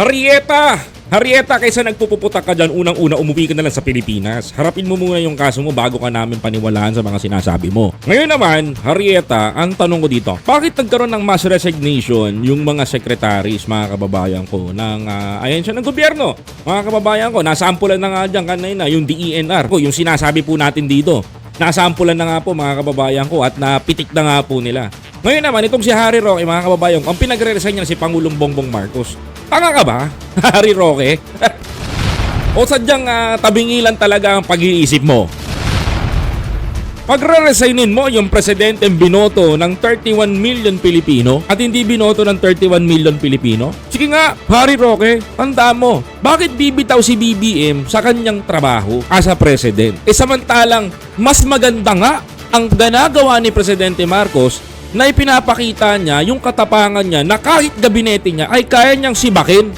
Harrieta! Harrieta, kaysa nagpupuputak ka dyan, unang-una umuwi ka na lang sa Pilipinas. Harapin mo muna yung kaso mo bago ka namin paniwalaan sa mga sinasabi mo. Ngayon naman, Harrieta, ang tanong ko dito, bakit nagkaroon ng mass resignation yung mga secretaries, mga kababayan ko, ng uh, ahensya ng gobyerno? Mga kababayan ko, nasampulan na nga dyan kanina yung DENR, ko, yung sinasabi po natin dito. Nasampulan na nga po mga kababayan ko at napitik na nga po nila. Ngayon naman, itong si Harry Roque, mga kababayan ko, ang pinagre-resign niya si Pangulong Bongbong Marcos. Tanga ka ba, Harry Roque? o sadyang ah, tabingilan talaga ang pag-iisip mo? Pagre-resignin mo yung presidenteng binoto ng 31 million Pilipino at hindi binoto ng 31 million Pilipino? Sige nga, Harry Roque, tanda mo, bakit bibitaw si BBM sa kanyang trabaho as a president? E samantalang, mas maganda nga ang ginagawa ni Presidente Marcos na ipinapakita niya yung katapangan niya na kahit gabinete niya ay kaya niyang sibakin.